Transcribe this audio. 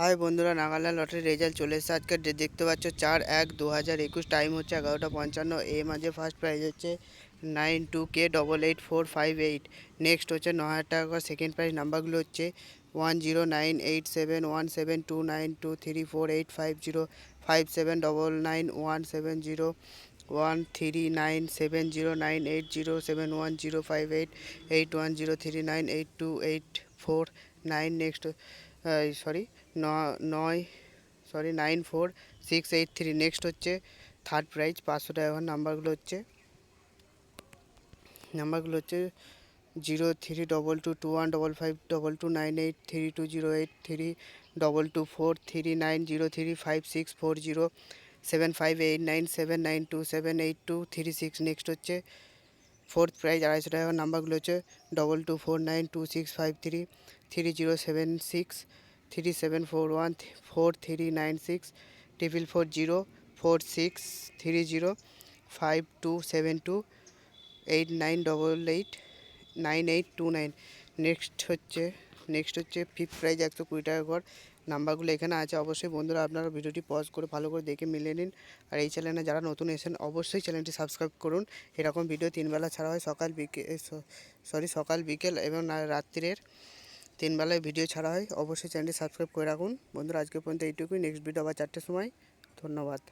High বন্ধুরা, নাগাল্যান্ড লটারির result চলে এসেছে আজকে। দেখতে পাচ্ছ, চার এক দু হাজার একুশ টাইম হচ্ছে এগারোটা পঞ্চান্ন। এ মাঝে ফার্স্ট প্রাইজ হচ্ছে nine two K double eight four five eight next হচ্ছে ন হাজার টাকা সেকেন্ড প্রাইজ নাম্বারগুলো হচ্ছে one zero nine eight seven one seven two nine two three four eight five zero five seven double nine one seven zero one three nine seven zero nine eight zero seven one zero five eight eight one zero three nine eight two eight four nine next sorry নয় sorry nine four six eight three next হচ্ছে third prize পাঁচশো টাকা নাম্বারগুলো হচ্ছে নাম্বারগুলো হচ্ছে zero three double two two one double five double two nine eight three two zero eight three double two four three nine zero three five six four zero seven five eight nine seven nine two seven eight two three six next হচ্ছে fourth prize আড়াইশো টাকা নাম্বারগুলো হচ্ছে double two four nine two six five three three zero seven six three seven four one four three nine six triple four zero four six three zero five two seven two eight nine double eight nine eight two nine next হচ্ছে next হচ্ছে fifth prize একশো কুড়ি টাকা কর। নাম্বারগুলো এখানে আছে, অবশ্যই বন্ধুরা আপনারা ভিডিওটি পজ করে ভালো করে দেখে মিলে নিন। আর এই চ্যানেলে যারা নতুন এসেছেন, অবশ্যই চ্যানেলটি সাবস্ক্রাইব করুন। এরকম ভিডিও তিনবেলা ছাড়া হয় সকাল বিকেল সরি সকাল, বিকেল এবং রাত্রের তিনবেলায় তিন বেলায় ভিডিও ছাড়া হয়। অবশ্যই চ্যানেলটি সাবস্ক্রাইব করে রাখুন। বন্ধুরা, আজকে পর্যন্ত এইটুকুই। নেক্সট ভিডিও আবার চারটের সময়। ধন্যবাদ।